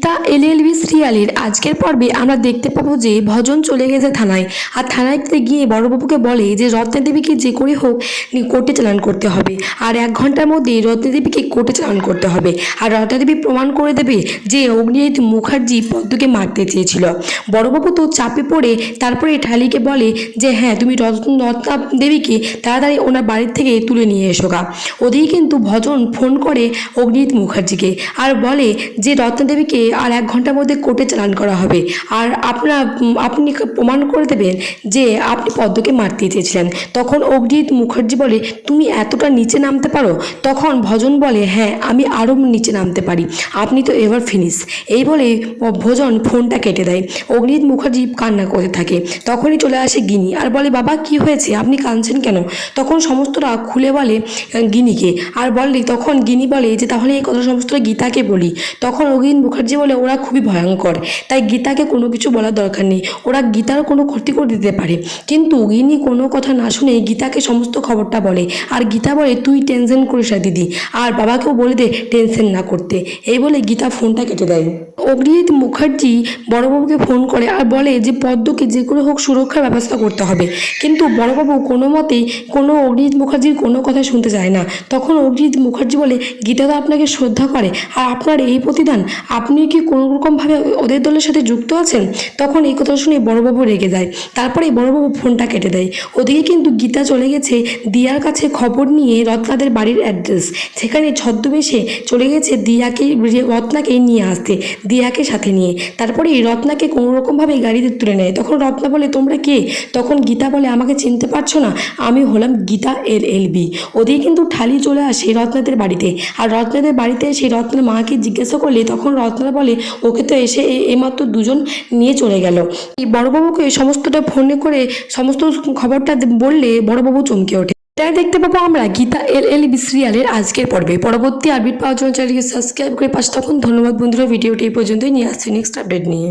The LLB সিরিয়ালের আজকের পর্বে আমরা দেখতে পাবো যে ভজন চলে গেছে থানায়। আর থানায় গিয়ে বড়বাবুকে বলে যে, রত্না দেবীকে যে করে হোক কোর্টে চালান করতে হবে। আর এক ঘণ্টার মধ্যে রত্না দেবীকে কোর্টে চালান করতে হবে। আর রত্না দেবী প্রমাণ করে দেবে যে, অগ্নিজিৎ মুখার্জি পদ্মকে মারতে চেয়েছিল। বড়বাবু তো চাপে পড়ে তারপরে ঠালিকে বলে যে হ্যাঁ তুমি রত্ন দেবীকে তাড়াতাড়ি ওনার বাড়ির থেকে তুলে নিয়ে এসো গা। ওদিকে কিন্তু ভজন ফোন করে অগ্নিজিৎ মুখার্জিকে। আর বলে যে, রত্না দেবীকে আর এক ঘণ্টার মধ্যে কোর্টে চালান করা হবে। আর আপনার আপনি প্রমাণ করে দেবেন যে আপনি পদ্মকে মারতে চেয়েছিলেন। তখন অগ্নিজিৎ মুখার্জি বলে, তুমি এতটা নিচে নামতে পারো? তখন ভজন বলে হ্যাঁ আমি আরও নিচে নামতে পারি। আপনি তো এবার ফিনিশ এই বলে ভজন ফোনটা কেটে দেয়। অগ্নিজিৎ মুখার্জি কান্না করতে থাকে। তখনই চলে আসে গিনি। আর বলে, বাবা, কি হয়েছে? আপনি কাঁদছেন কেন? তখন সমস্তরা খুলে বলে গিনিকে। আর বলে, তখন গিনি বলে যে, তাহলে এই কথা সমস্ত গীতাকে বলি। তখন অগ্নিজিৎ মুখার্জি বলে ওরা খুবই ভয়ঙ্কর। তাই গীতাকে কোনো কিছু বলার দরকার নেই। ওরা গীতার কোনো ক্ষতি করে দিতে পারে। কিন্তু গিনি কোনো কথা না শুনে গীতাকে সমস্ত খবরটা বলে। আর গীতা বলে, তুই টেনশন করিস না দিদি। আর বাবাকেও বলে দে টেনশন না করতে। এই বলে গীতা ফোনটা কেটে দেয়। অগ্নিজিৎ মুখার্জি বড়বাবুকে ফোন করে আর বলে যে, পদ্মকে যে করে হোক সুরক্ষার ব্যবস্থা করতে হবে। কিন্তু বড়বাবু কোনো মতেই কোনো অগ্নিজিৎ মুখার্জির কোনো কথা শুনতে চায় না। তখন অগ্নিজিৎ মুখার্জি বলে গীতা তো আপনাকে শ্রদ্ধা করে। আর আপনার এই প্রতিদান আপনি কি কোনো রকমভাবে ওদের দলের সাথে যুক্ত আছেন? তখন এই কথা শুনে বড়বাবু রেগে যায়। তারপরে বড়বাবু ফোনটা কেটে দেয়। ওদিকে কিন্তু গীতা চলে গেছে। দিয়ার কাছে খবর নিয়ে রত্নাদের বাড়ির অ্যাড্রেস। সেখানে ছদ্মবেশে চলে গেছে দিয়াকে রত্নাকে নিয়ে আসতে, দিয়াকে সাথে নিয়ে। তারপরে রত্নাকে কোনো রকমভাবে গাড়িতে তুলে নেয়। তখন রত্না বলে, তোমরা কে? তখন গীতা বলে, আমাকে চিনতে পারছ না। আমি হলাম গীতা এল এল বি। ওদিকে কিন্তু ঠালি চলে আসে রত্নাদের বাড়িতে। আর রত্নাদের বাড়িতে সেই রত্নের মাকে জিজ্ঞাসা করলে তখন রত্না বলে, ওকে তো এসে এইমাত্র দুজন নিয়ে চলে গেল। এই বড়বাবুকে সমস্তটা ফোনে করে সমস্ত খবরটা বললে বড়বাবু চমকে ওঠে। তাই দেখতে পাবো আমরা গীতা এল এল, বি সিরিয়ালের আজকের পর্বে। পরবর্তী আপডেট পাওয়ার জন্য চ্যানেলকে সাবস্ক্রাইব করে পাশে তখন ধন্যবাদ বন্ধুরা, ভিডিওটি এই পর্যন্তই। নিয়ে আসছি নেক্সট আপডেট নিয়ে।